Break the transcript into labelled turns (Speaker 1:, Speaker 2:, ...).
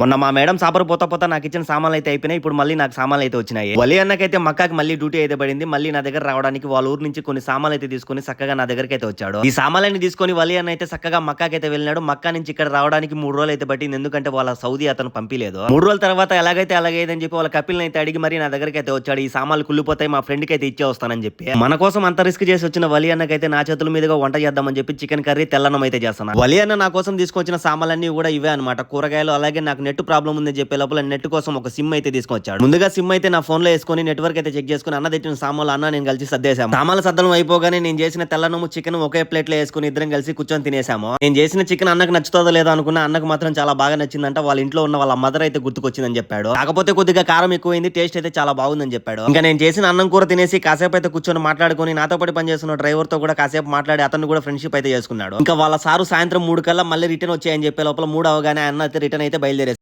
Speaker 1: మొన్న మా మేడం సాపర్ పోతా పోతా నాకు ఇచ్చిన సామాన్లు అయితే అయిపోయినాయి. ఇప్పుడు మళ్ళీ నాకు సామాన్లు అయితే వచ్చినాయి. వలి అన్నకైతే మక్కాకి మళ్ళీ డ్యూటీ అయితే పడింది. మళ్ళీ నా దగ్గర రావడానికి వాళ్ళ ఊరు నుంచి కొన్ని సామాన్లు అయితే తీసుకొని చక్కగా నా దగ్గరికి అయితే వచ్చాడు. ఈ సామాన్లని తీసుకొని వలి అన్న అయితే చక్కగా మక్కాకి అయితే వెళ్ళినాడు. మక్కా నుంచి ఇక్కడ రావడానికి మూడు రోజులు అయితే పట్టింది. ఎందుకంటే వాళ్ళ సౌదీ అతను పంపిలేదు. మూడు రోజుల తర్వాత ఎలాగైతే అలాగైదని చెప్పి వాళ్ళ కపిల్ని అయితే అడిగి మరి నా దగ్గరికి అయితే వచ్చాడు. ఈ సామాన్లు కుళ్ళిపోతాయి. మా ఫ్రెండ్కి అయితే ఇచ్చే వస్తానని చెప్పి. మన కోసం అంత రిస్క్ చేసి వచ్చిన వలి అన్నకైతే నా చేతుల మీదుగా వంట చేద్దామని చెప్పి చికెన్ కర్రీ తెల్లనం అయితే చేస్తాను వలి అన్న నా కోసం తీసుకొచ్చిన సామాన్లన్నీ కూడా ఇవే అనమాట కూరగాయలు అలాగే నాకు నెట్ ప్రాబ్లం ఉందని చెప్పే లోపల నెట్ కోసం ఒక సిమ్ అయితే తీసుకొచ్చాడు. ముందుగా సిమ్ అయితే నా ఫోన్లో వేసుకొని నెట్వర్క్ అయితే చెక్ చేసుకుని అన్న తెచ్చిన సామాన్లు అన్న నేను కలిసి సర్దేశాము. సామాన్లు సద్దం అయిపోగానే నేను చేసిన తెల్లనము చికెన్ ఒకే ప్లేట్లో వేసుకుని ఇద్దరం కలిసి కూర్చొని తినేసాము నేను చేసిన చికెన్ అన్నకు నచ్చుతుందో లేదో అనుకున్నా అన్నకు మాత్రం చాలా బాగా నచ్చిందంట. వాళ్ళ ఇంట్లో ఉన్న వాళ్ళ మదర్ అయితే గుర్తుకొచ్చిందని చెప్పాడు. కాకపోతే కొద్దిగా కారం ఎక్కువైంది టేస్ట్ అయితే చాలా బాగుందని చెప్పాడు. ఇంకా నేను చేసిన అన్నం కూర తినేసి కాసేపు అయితే కూర్చొని మాట్లాడుకొని నాతో పాటు పనిచేస్తున్న డ్రైవర్తో కూడా కాసేపు మాట్లాడి అతను కూడా ఫ్రెండ్షిప్ అయితే చేసుకున్నాడు. ఇంకా వాళ్ళ సారు సాయంత్రం మూడు కల్లా మళ్ళీ రిటర్న్ వచ్చాయని చెప్పే లోపల మూడు అవగానే అన్న అయితే రిటర్న్ అయితే బయలుదేరేసి